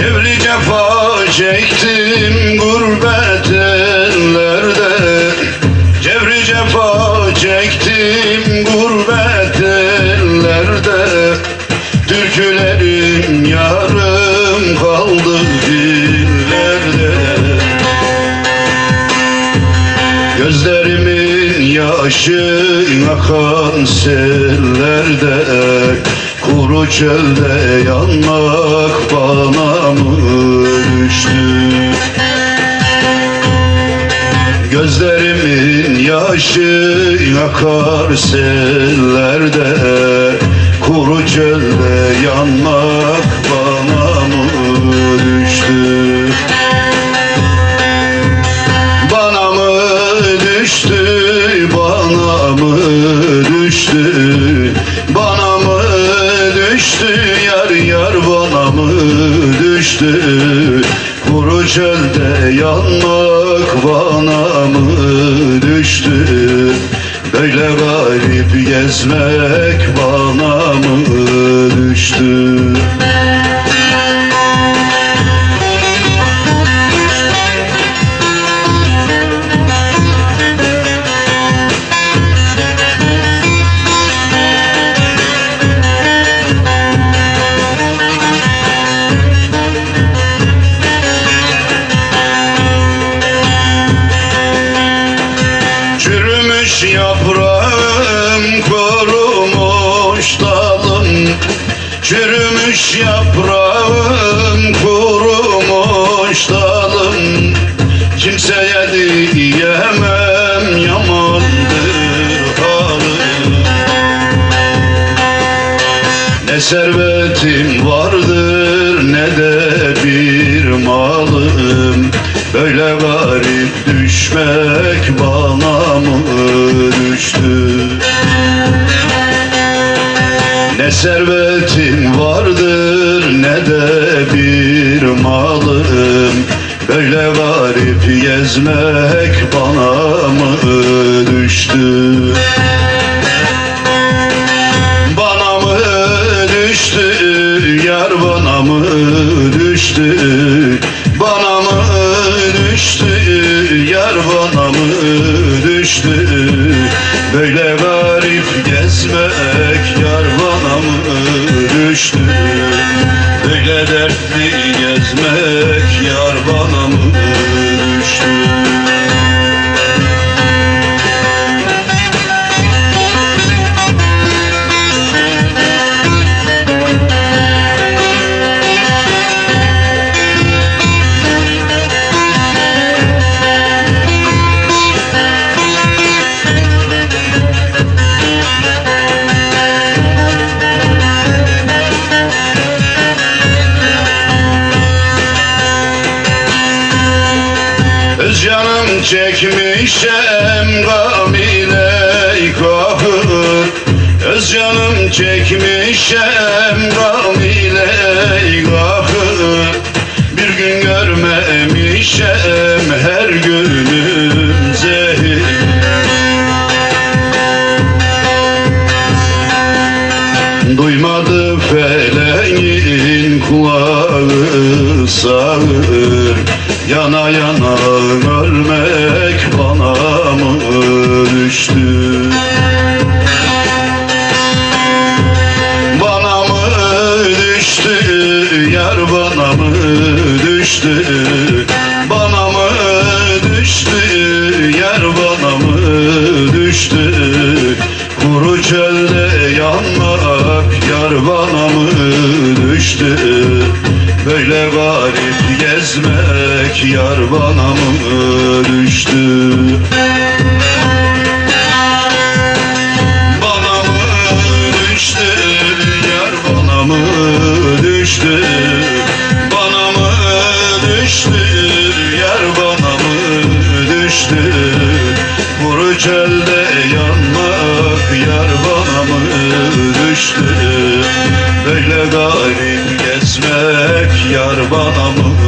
Cevri cefa çektim gurbet ellerde. Cevri cefa çektim gurbet ellerde. Türkülerim yarım kaldı dillerde. Gözlerimin yaşı akan sellerde. Kuru çölde yanmak bana mı düştü Gözlerimin yaşı akar sellerde Kuru çölde yanmak bana mı düştü? Bana mı düştü, bana mı düştü? Bana düştü, yar yar bana mı düştü? Kuru çölde yanmak bana mı düştü? Böyle garip gezmek bana mı düştü Çürümüş yaprağım kurumuş dalım Kimseye diyemem yamandır halim Ne servetim vardır ne de bir malım. Böyle garip düşmek bana mı düştü servetim vardır ne de bir malım Böyle garip gezmek bana mı düştü? Bana mı düştü yar bana mı düştü? Bana mı düştü yar bana mı düştü? Böyle garip gezmek yar bana düştü. Böyle dertli gezmek yar bana çekmişem gam ile kahır Öz canım çekmişem gam feleğin kulağı sağır Yana yana ölmek bana mı düştü? Bana mı düştü yar bana mı düştü yar bana mı düştü. Böyle garip gezmek yar bana mı düştü. Bana mı düştü yar bana mı düştü. Bana mı düştü yar bana mı düştü. Kuru çölde yanmak yar bana mı düştü Böyle garip gezmek yar bana